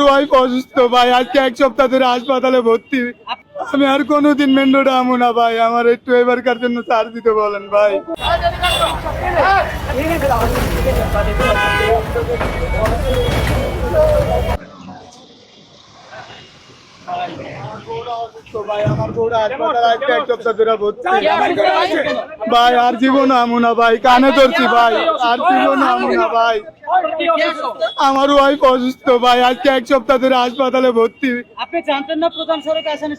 Wife অসুস্থ ভাই আজকে এক সপ্তাহ ধরে হাসপাতালে ভর্তি আমি আর কোনোদিন মেন্ডোটা আমু না ভাই আমার একটু এবারকার জন্য চার্জ দিতে বলেন ভাই ভাই আমার বউরা হাসপাতালে এক সপ্তাহ ধরে ভর্তি। ভাই আর জীবন আমু না ভাই কানে ধরছি ভাই আর জীবন আমু না ভাই। আমার ওয়াইফ অসুস্থ ভাই আজকে এক সপ্তাহ ধরে হাসপাতালে ভর্তি। আপনি জানতেন না প্রধান সড়ক আসেন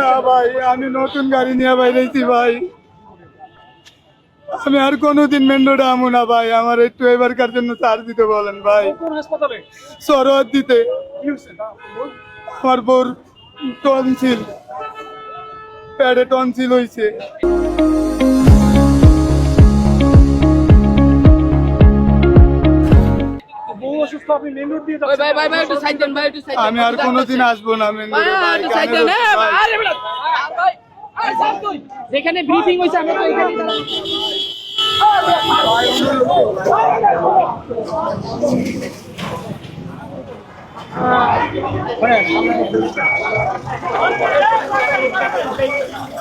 না ভাই আমি নতুন গাড়ি নিয়ে বাইরেছি ভাই। আমি আর কোনোদিন মেন্ডোটা আমু না ভাই আমার একটু এবারকার জন্য চার্জ দিতে বলেন ভাই। হাসপাতালে? সরোয়ার দিতে। আমার বোর টনসিল প্যাডে টনসিল হয়েছে বউ অসুস্থ আপনি মেন রোড দিয়ে ওই ভাই ভাই ভাই একটু সাইড দেন ভাই একটু সাইড আমি আর কোনোদিন আসব না যেখানে ব্রিফিং হইছে আমরা তো এখানেই দাঁড়াই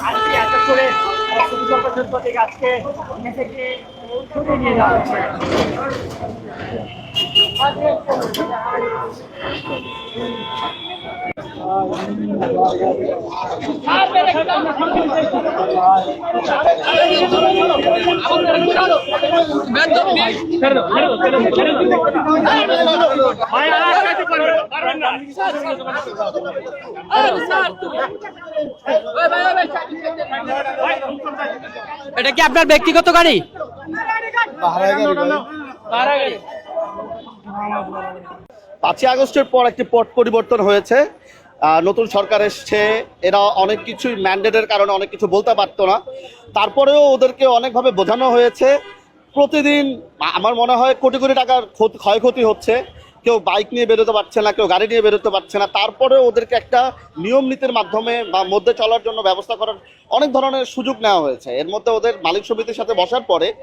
আজকে একটা করে ছবি সরকার থেকে আজকে থেকে নিয়ে হচ্ছে। এটা কি আপনার ব্যক্তিগত গাড়ি? পাঁচই আগস্টের পর একটি পট পরিবর্তন হয়েছে। নতুন সরকার এসছে। এরা অনেক কিছুই ম্যান্ডেটের কারণে অনেক কিছু বলতে পারতো না। তারপরেও ওদেরকে অনেকভাবে বোঝানো হয়েছে। প্রতিদিন আমার মনে হয় কোটি কোটি টাকার ক্ষত- ক্ষয়ক্ষতি হচ্ছে। কেউ বাইক নিয়ে বেরোতে পারছে না, কেউ গাড়ি নিয়ে বেরোতে পারছে না। তারপরেও ওদেরকে একটা নিয়ম নীতির মাধ্যমে বা মধ্যে চলার জন্য ব্যবস্থা করার অনেক ধরনের সুযোগ নেওয়া হয়েছে। এর মধ্যে ওদের মালিক সমিতির সাথে বসার পরে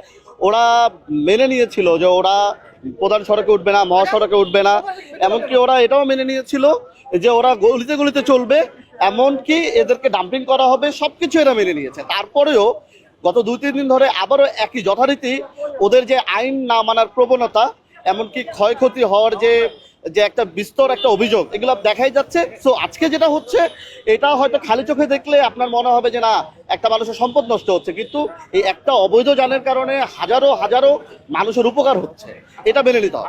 ওরা মেনে নিয়েছিল যে ওরা প্রধান সড়কে উঠবে না, মহাসড়কে উঠবে না। এমনকি ওরা এটাও মেনে নিয়েছিল যে ওরা গলিতে গলিতে চলবে এমনকি এদেরকে ডাম্পিং করা হবে সবকিছু এরা মেনে নিয়েছে তারপরেও গত দুই তিন দিন ধরে আবারও একই যথারীতি ওদের যে আইন না মানার প্রবণতা এমনকি ক্ষয়ক্ষতি হওয়ার যে যে একটা বিস্তর একটা অভিযোগ এগুলো দেখাই যাচ্ছে সো আজকে যেটা হচ্ছে এটা হয়তো খালি চোখে দেখলে আপনার মনে হবে যে না একটা মানুষের সম্পদ নষ্ট হচ্ছে কিন্তু এই একটা অবৈধ যানের কারণে হাজারো হাজারো মানুষের উপকার হচ্ছে এটা মেনে নিতে হবে